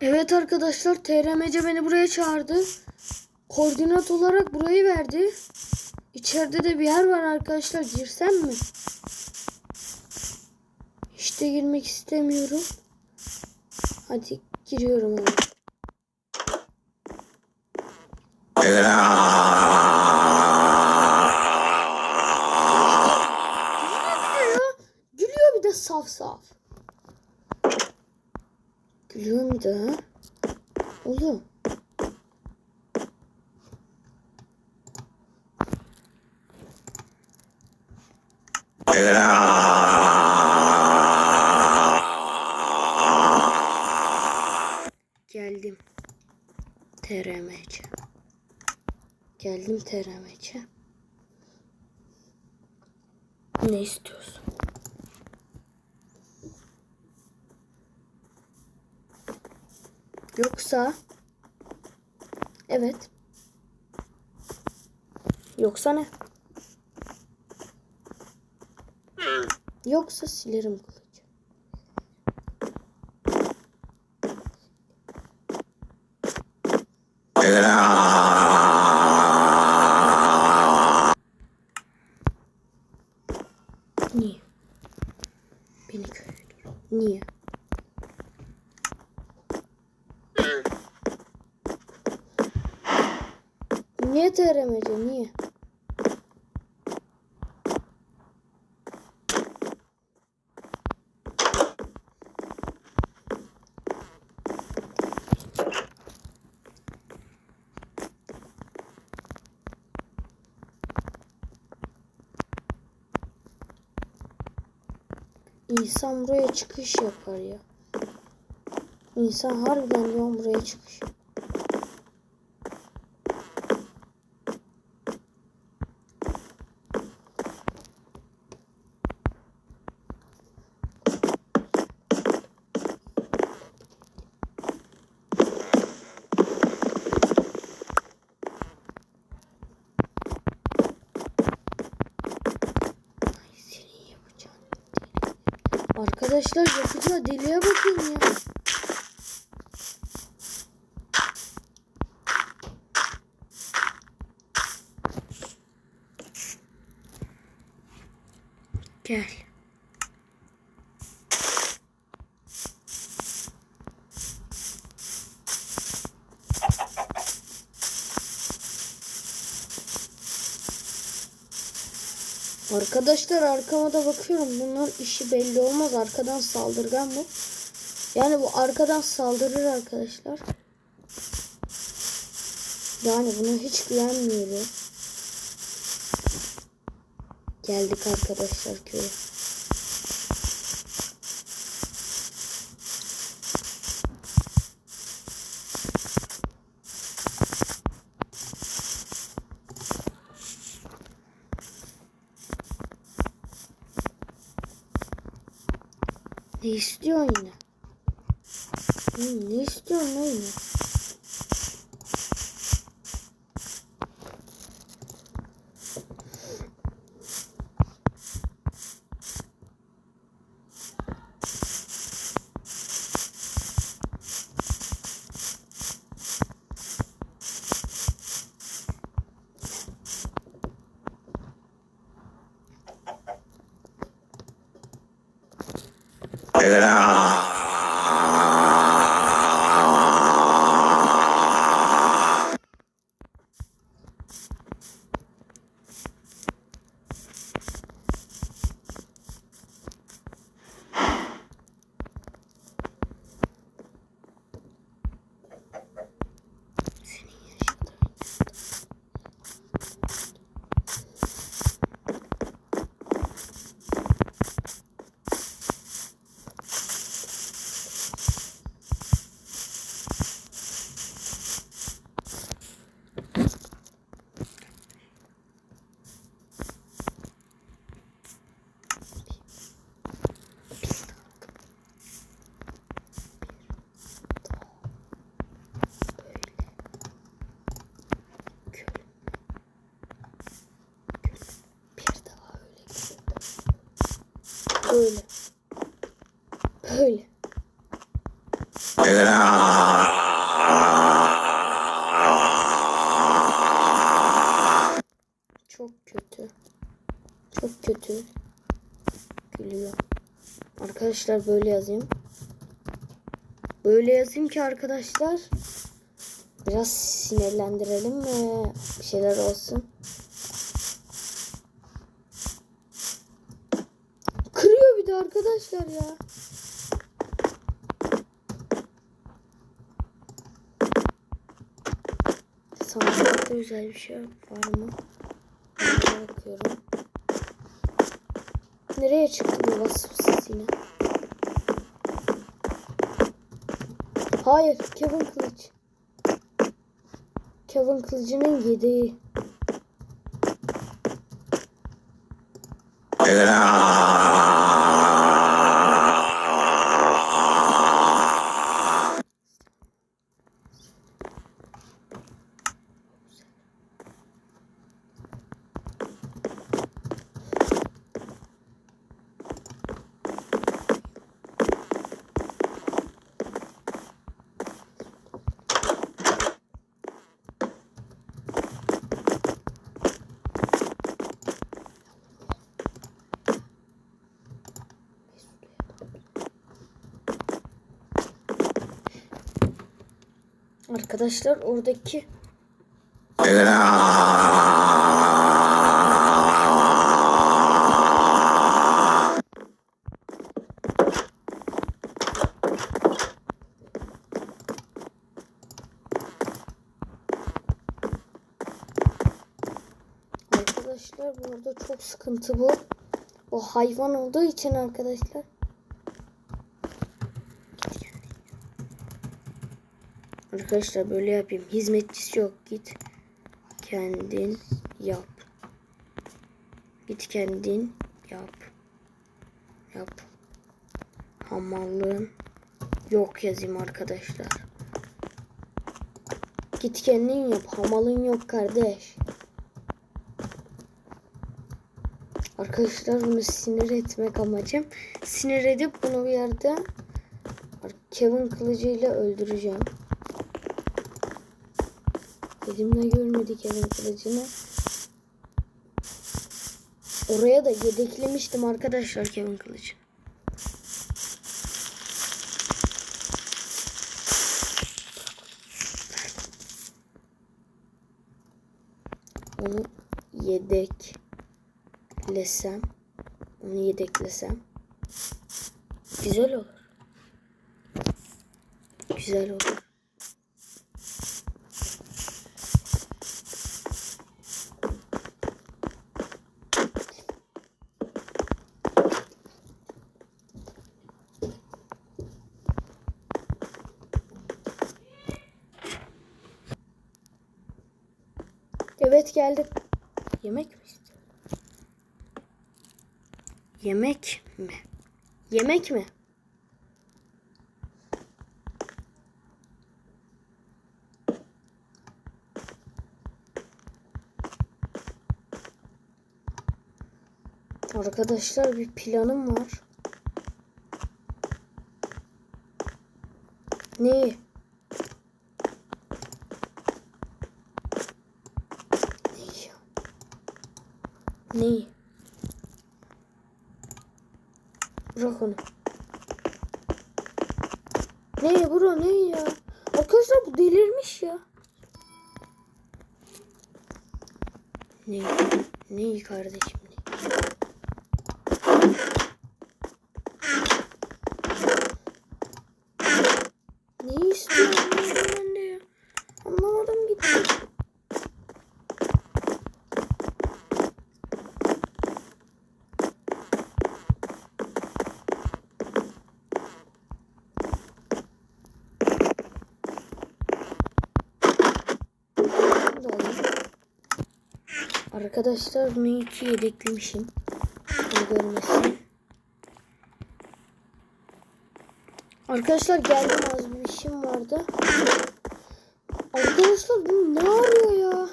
Evet arkadaşlar TRMC beni buraya çağırdı. Koordinat olarak burayı verdi. İçeride de bir yer var arkadaşlar. Girsem mi? İşte girmek istemiyorum. Hadi giriyorum. Gülüyor. Gülüyor bir de saf saf. Ha. Oğlum. Geldim. TRMC. Geldim TRMC. Ne istiyorsun? Yoksa Evet. Yoksa ne? Yoksa silerim İnsan buraya çıkış yapar ya. İnsan harbiden diyorum buraya çıkış. Arkadaşlar yapacağı deliye bakın ya. Gel. Arkadaşlar arkama da bakıyorum. Bunların işi belli olmaz. Arkadan saldırgan bu. Yani bu arkadan saldırır arkadaşlar. Yani buna hiç güvenmiyorum. Geldik arkadaşlar köye. Ne istiyorsun yine? Ne istiyorsun lan Çok kötü. Çok kötü. Gülüyor. Arkadaşlar böyle yazayım. Böyle yazayım ki arkadaşlar biraz sinirlendirelim ve bir şeyler olsun. Kırıyor bir de arkadaşlar ya. Sandıkta güzel bir şey var mı? Ona bakıyorum. Nereye çıktı bu vasıfsız yine? Hayır, Kevin Kılıç. Kevin Kılıcı'nın yedeği. Arkadaşlar oradaki Arkadaşlar bu arada çok sıkıntı bu. O hayvan olduğu için arkadaşlar. Arkadaşlar böyle yapayım. Hizmetçisi yok. Git kendin yap. Git kendin yap. Yap. Hamallığın yok yazayım arkadaşlar. Git kendin yap. Hamalın yok kardeş. Arkadaşlar bunu sinir etmek amacım. Sinir edip bunu bir yerde Kevin kılıcıyla öldüreceğim. Elimle görmedi Kevin kılıcını. Oraya da yedeklemiştim arkadaşlar Kevin kılıcını. Onu yedeklesem onu yedeklesem güzel olur. Güzel olur. Evet geldim. Yemek mi istiyorsun? Yemek mi? Yemek mi? Arkadaşlar bir planım var. Neyi ya? Neyi? Bırak. Neyi bro neyi ya? Arkadaşlar bu delirmiş ya. Neyi? Neyi kardeşim? Neyi? Neyi istiyorsun ben de ya? Anlamadım gitti. Bunu da alayım. Arkadaşlar bunu iki yedeklemişim. Bunu görmesin. Arkadaşlar geldim az bir işim vardı. Arkadaşlar bu ne arıyor ya?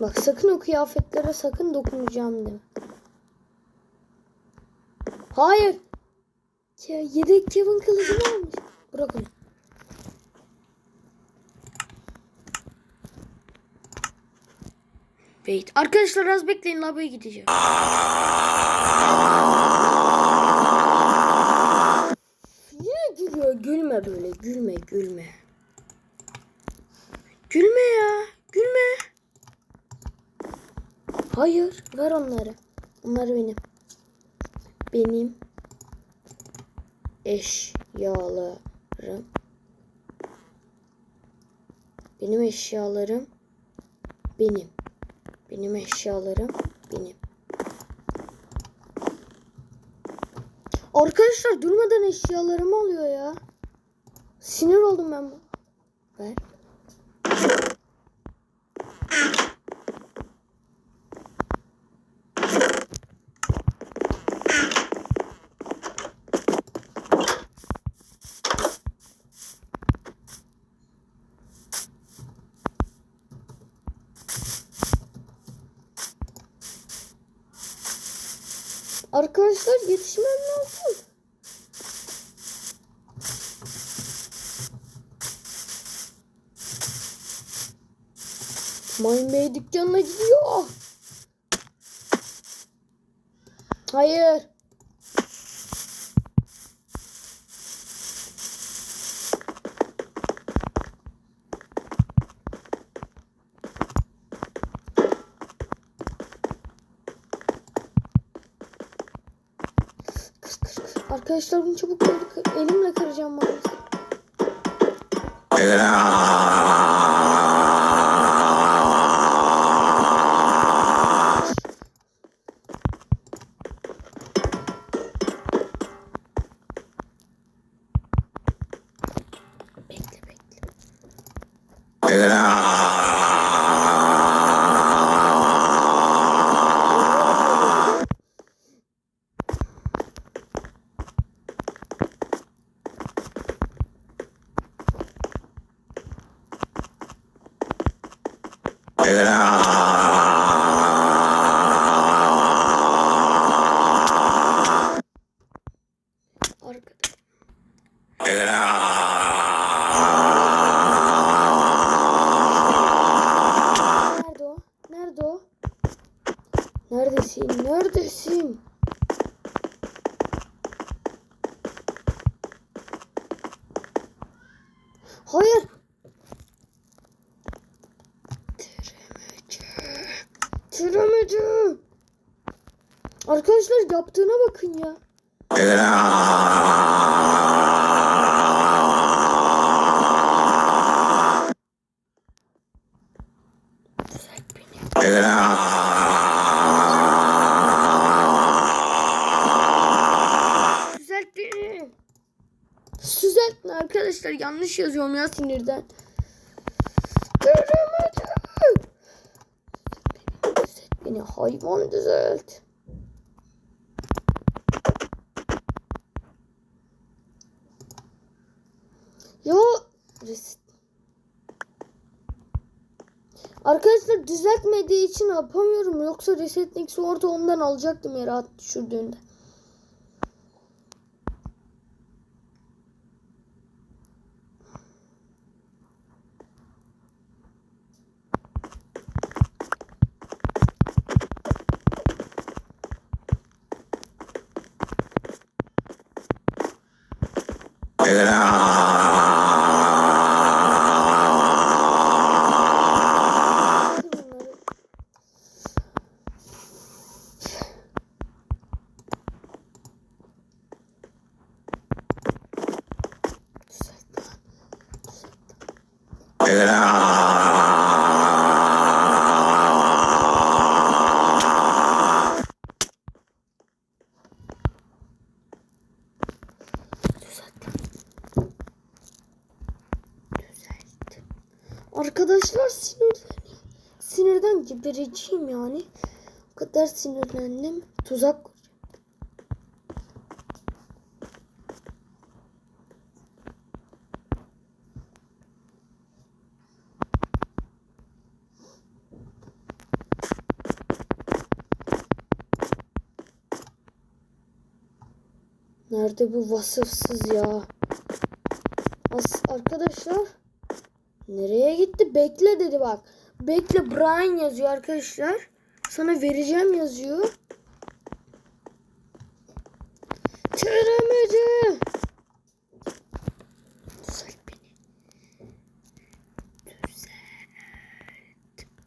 Bak sakın o kıyafetlere sakın dokunacağım deme. Hayır. Ya yedek Kevin kılıcını almış. Bırak onu. Wait. Arkadaşlar az bekleyin lobby'ye gideceğim. Yine gülüyor. Gülme böyle. Gülme gülme. Gülme ya. Gülme. Hayır. Ver onları. Onlar benim. Benim eşyalarım. Benim eşyalarım benim. Benim eşyalarım benim. Arkadaşlar durmadan eşyalarımı alıyor ya. Sinir oldum ben. Ver. Arkadaşlar yetişmem lazım. Mayın Bey dükkanına gidiyor. Hayır. Arkadaşlar bunu çabuk elimle kıracağım maalesef. Bekle bekle. Arkada. Nerede o? Nerede o? Neredesin? Neredesin? Hayır. Tiremeci. Tiremeci. Arkadaşlar yaptığına bakın ya. Düzelt beni. Düzelt beni. Düzeltme arkadaşlar yanlış yazıyorum ya sinirden. Göremedim. Düzelt beni hayvan düzelt. Ya resit. Arkadaşlar düzeltmediği için yapamıyorum. Yoksa reset Nix'i orada ondan alacaktım yere at düşürdüğünde. Bunları- Düzelt lan. Düzelt lan. Düzelt. Arkadaşlar sinirleniyor. Sinirden gebereceğim yani. O kadar sinirlendim. Tuzak. Nerede bu vasıfsız ya? As arkadaşlar nereye gitti? Bekle dedi bak. Bekle Brian yazıyor arkadaşlar. Sana vereceğim yazıyor. Teremeci. Düzelt beni. Düzelt.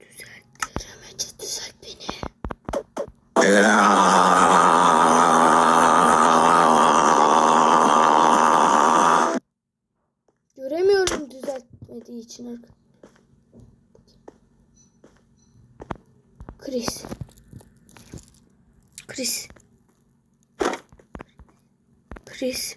Düzelt. Teremeci düzelt beni. Göremiyorum düzeltmediği için arkadaşlar. Chris. Chris. Chris.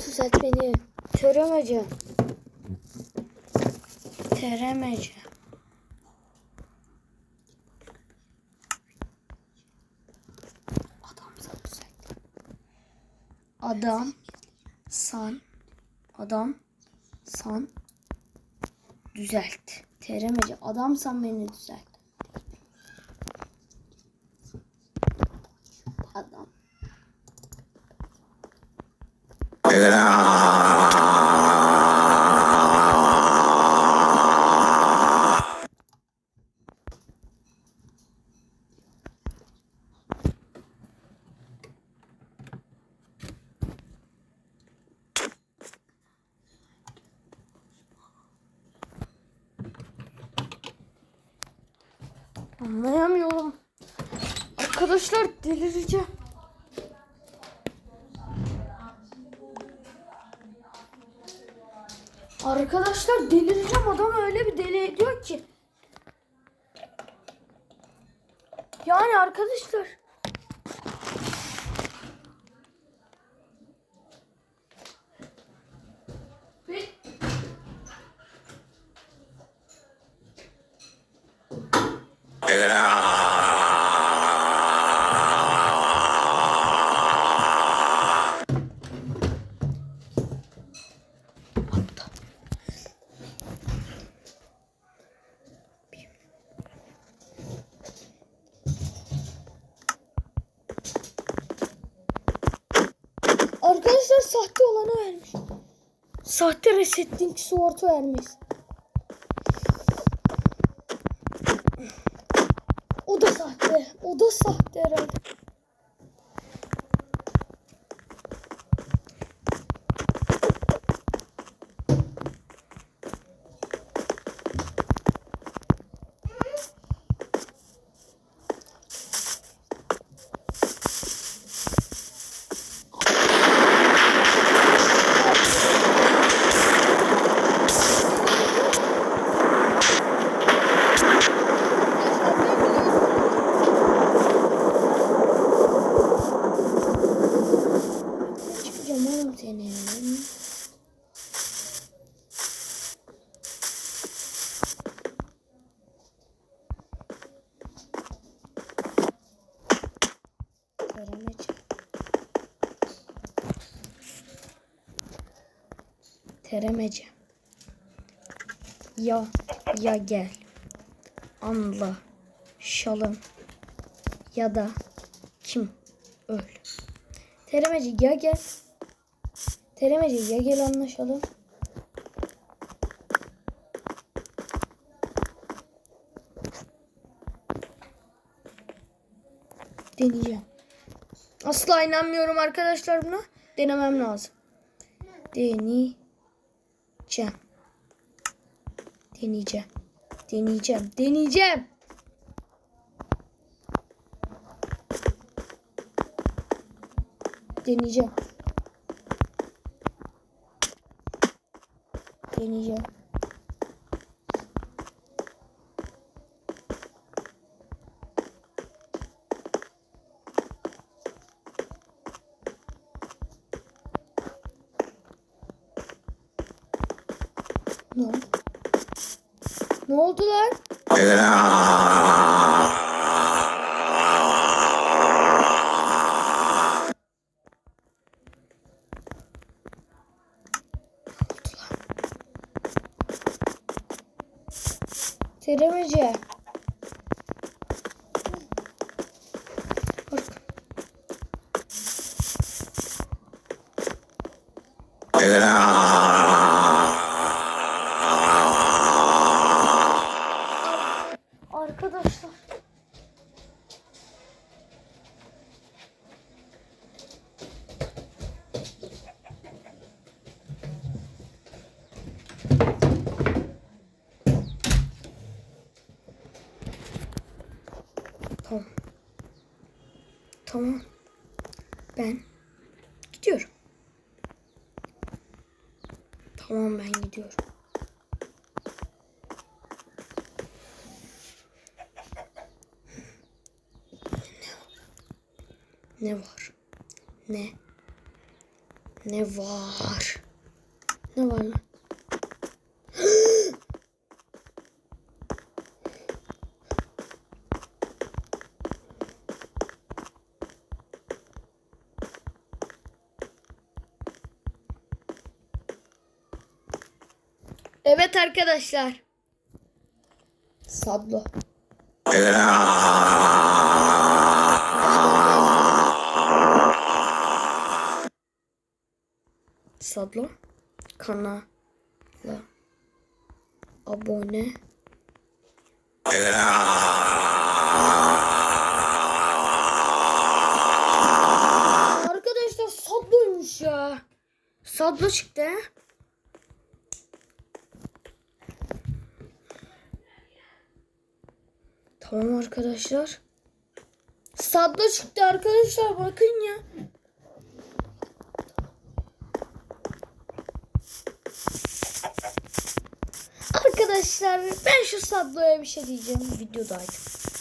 Düzelt beni. Töremece. Teremece. Adam san düzelt. Adam san. Adam san. Düzelt. Teremece. Adam san beni düzelt. Adam. Anlayamıyorum. Arkadaşlar delireceğim. Arkadaşlar delireceğim adam öyle bir deli ediyor ki. Yani arkadaşlar. Arkadaşlar sahte olanı vermiş. Sahte resetting sword'u vermiş. O da sahte. O da sahte herhalde. Çıkacağım oğlum seni. Teremeci. Teremeci. Ya ya gel. Anla. Şalım. Ya da kim öl. Teremeci ya gel. Teremeci ya gel anlaşalım. Deneyeceğim. Asla inanmıyorum arkadaşlar buna. Denemem lazım. Deneyeceğim. Deneyeceğim. Deneyeceğim. Deneyeceğim. Deneyeceğim. Deneyeceğim. Ne oldu? Ne oldu lan? Teremeci. Bak. Arkadaşlar. Tamam. Tamam. Ben gidiyorum. Tamam ben gidiyorum. Ne var? Ne? Ne var? Ne var lan? Evet arkadaşlar. Sablo. Sablo kanala abone Arkadaşlar Sablo'ymuş ya. Sablo çıktı ha. Tamam arkadaşlar. Sablo çıktı arkadaşlar bakın ya. Arkadaşlar ben şu Sablo'ya bir şey diyeceğim. Videodaydım.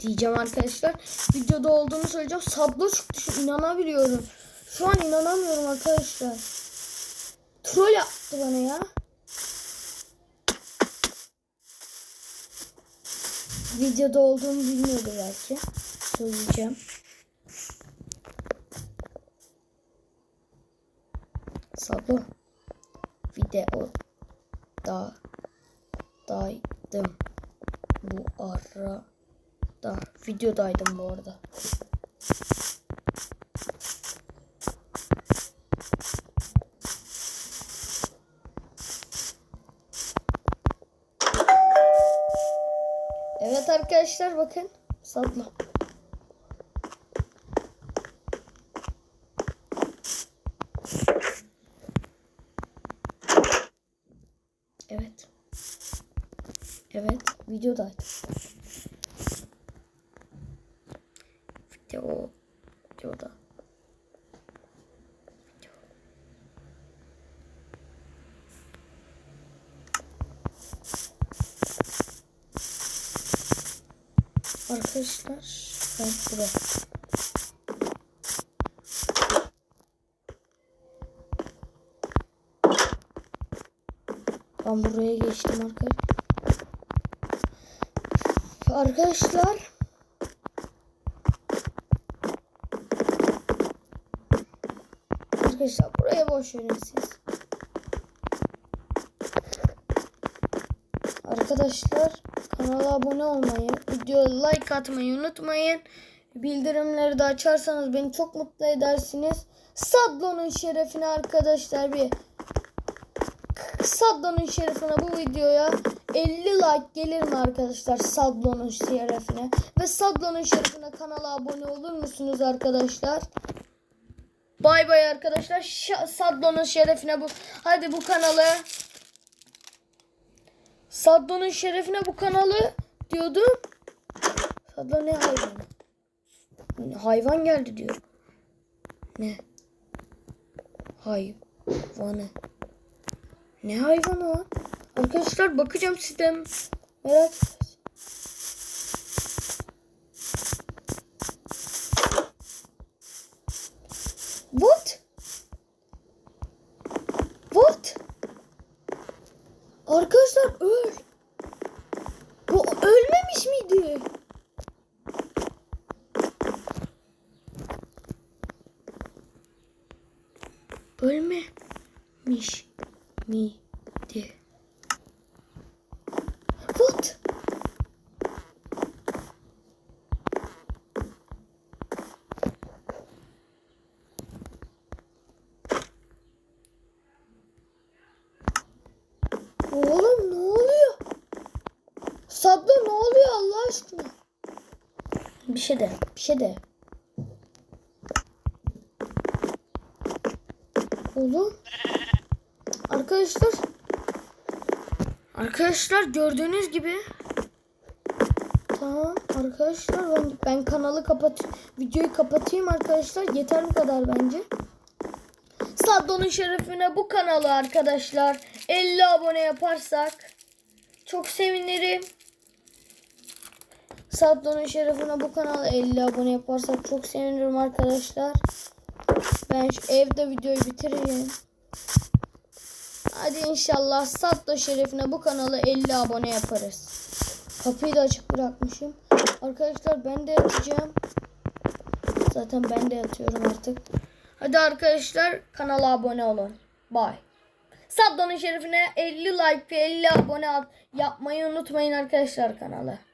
Diyeceğim arkadaşlar. Videoda olduğunu söyleyeceğim. Sablo çıktı şu inanabiliyorum. Şu an inanamıyorum arkadaşlar. Troll yaptı bana ya. Videoda olduğumu bilmiyordu belki. Söyleyeceğim. Sablo. Video da daydım bu arada. Videodaydım bu arada. Arkadaşlar bakın. Sabla. Evet. Evet, videodaydım. Video, videoda. Video. Arkadaşlar, ben burada. Ben buraya geçtim arkadaşlar. Arkadaşlar Arkadaşlar buraya boş verin siz. Arkadaşlar kanala abone olmayı, videoya like atmayı unutmayın. Bildirimleri de açarsanız beni çok mutlu edersiniz. Sadlo'nun şerefine arkadaşlar bir Sadlo'nun şerefine bu videoya 50 like gelir mi arkadaşlar Sadlo'nun şerefine? Ve Sadlo'nun şerefine kanala abone olur musunuz arkadaşlar? Bay bay arkadaşlar. Sadlo'nun şerefine bu. Hadi bu kanalı. Sadlo'nun şerefine bu kanalı diyordum. Sadlo ne hayvan? Hayvan geldi diyor. Ne? Hayvanı. Ne hayvanı o? Arkadaşlar bakacağım sizden. Merak? What? Arkadaşlar öl. Bu ölmemiş hadi. Ölmemiş miydi? What? Oğlum ne oluyor? Sabla ne oluyor Allah aşkına? Bir şey de, bir şey de. Oğlum. Arkadaşlar. Arkadaşlar gördüğünüz gibi. Tamam arkadaşlar ben, ben kanalı kapat videoyu kapatayım arkadaşlar. Yeter bu kadar bence. Saddo'nun şerefine bu kanalı arkadaşlar 50 abone yaparsak çok sevinirim. Saddo'nun şerefine bu kanala 50 abone yaparsak çok sevinirim arkadaşlar. Ben şu evde videoyu bitireyim. Hadi inşallah Saddo şerefine bu kanala 50 abone yaparız. Kapıyı da açık bırakmışım. Arkadaşlar ben de yatacağım. Zaten ben de yatıyorum artık. Hadi arkadaşlar kanala abone olun. Bye. Saddo'nun şerefine 50 like ve 50 abone yapmayı unutmayın arkadaşlar kanala.